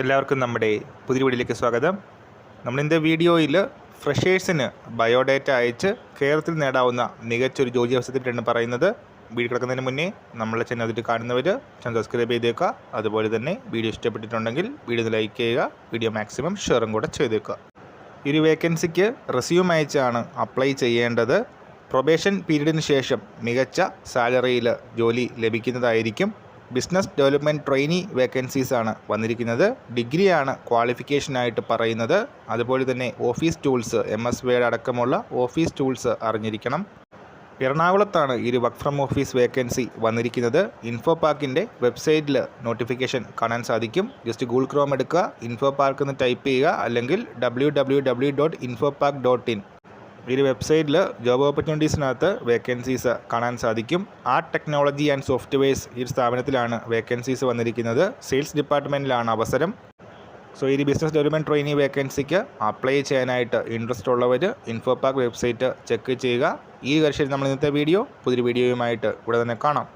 എല്ലാവർക്കും നമ്മുടെ പുതിയ വീഡിയോയിലേക്ക് സ്വാഗതം. നമ്മളിന്റെ വീഡിയോയിൽ ഫ്രഷേഴ്സിന് ബയോഡേറ്റ അയച്ച് കേരളത്തിൽ നേടാവുന്ന മികച്ചൊരു ജോലി അവസരത്തിലാണ് പറയുന്നത്. വീഡിയോ കിടക്കുന്നതിന് മുന്നേ നമ്മളെ ചാനൽ അതിൽ കാണുന്നവർ ചാനൽ സബ്സ്ക്രൈബ് ചെയ്തേക്കുക. അതുപോലെ തന്നെ വീഡിയോ ഇഷ്ടപ്പെട്ടിട്ടുണ്ടെങ്കിൽ വീഡിയോ ലൈക്ക് ചെയ്യുക. വീഡിയോ മാക്സിമം ഷെയറും കൂടെ ചെയ്തേക്കുക. ഈ ഒരു വേക്കൻസിക്ക് റെസ്യൂം അയച്ചാണ് അപ്ലൈ ചെയ്യേണ്ടത്. പ്രൊബേഷൻ പീരീഡിന് ശേഷം മികച്ച സാലറിയിൽ ജോലി ലഭിക്കുന്നതായിരിക്കും. ബിസിനസ് ഡെവലപ്മെന്റ് ട്രെയിനി വേക്കൻസീസ് ആണ് വന്നിരിക്കുന്നത്. ഡിഗ്രിയാണ് ക്വാളിഫിക്കേഷനായിട്ട് പറയുന്നത്. അതുപോലെ തന്നെ office tools M S Word അടക്കമുള്ള ഓഫീസ് ടൂൾസ് അറിഞ്ഞിരിക്കണം. എറണാകുളത്താണ് ഈ ഒരു വർക്ക് ഫ്രം ഓഫീസ് വേക്കൻസി വന്നിരിക്കുന്നത്. ഇൻഫോ പാർക്കിന്റെ വെബ്സൈറ്റിൽ നോട്ടിഫിക്കേഷൻ കാണാൻ സാധിക്കും. ജസ്റ്റ് ഗൂഗിൾ ക്രോം എടുക്കുക ഇൻഫോ പാർക്ക് എന്ന് ടൈപ്പ് ചെയ്യുക അല്ലെങ്കിൽ W W W dot infopark dot in ഈ വെബ്സൈറ്റിൽ ജോബ് ഓപ്പർച്യൂണിറ്റീസിനകത്ത് വേക്കൻസീസ് കാണാൻ സാധിക്കും. ആർട്ട് ടെക്നോളജി ആൻഡ് സോഫ്റ്റ്വെയർസ് ഈ സ്ഥാപനത്തിലാണ് വേക്കൻസീസ് വന്നിരിക്കുന്നത്. സെയിൽസ് ഡിപ്പാർട്ട്മെന്റിലാണ് അവസരം. സോ ഈ ബിസിനസ് ഡെവലപ്മെന്റ് ട്രെയിനി വേക്കൻസിക്ക് അപ്ലൈ ചെയ്യാനായിട്ട് ഇൻട്രസ്റ്റ് ഉള്ളവർ ഇൻഫോ വെബ്സൈറ്റ് ചെക്ക് ചെയ്യുക. ഈ വർഷം നമ്മൾ ഇന്നത്തെ വീഡിയോ പുതിയൊരു വീഡിയോയുമായിട്ട് ഇവിടെ തന്നെ കാണാം.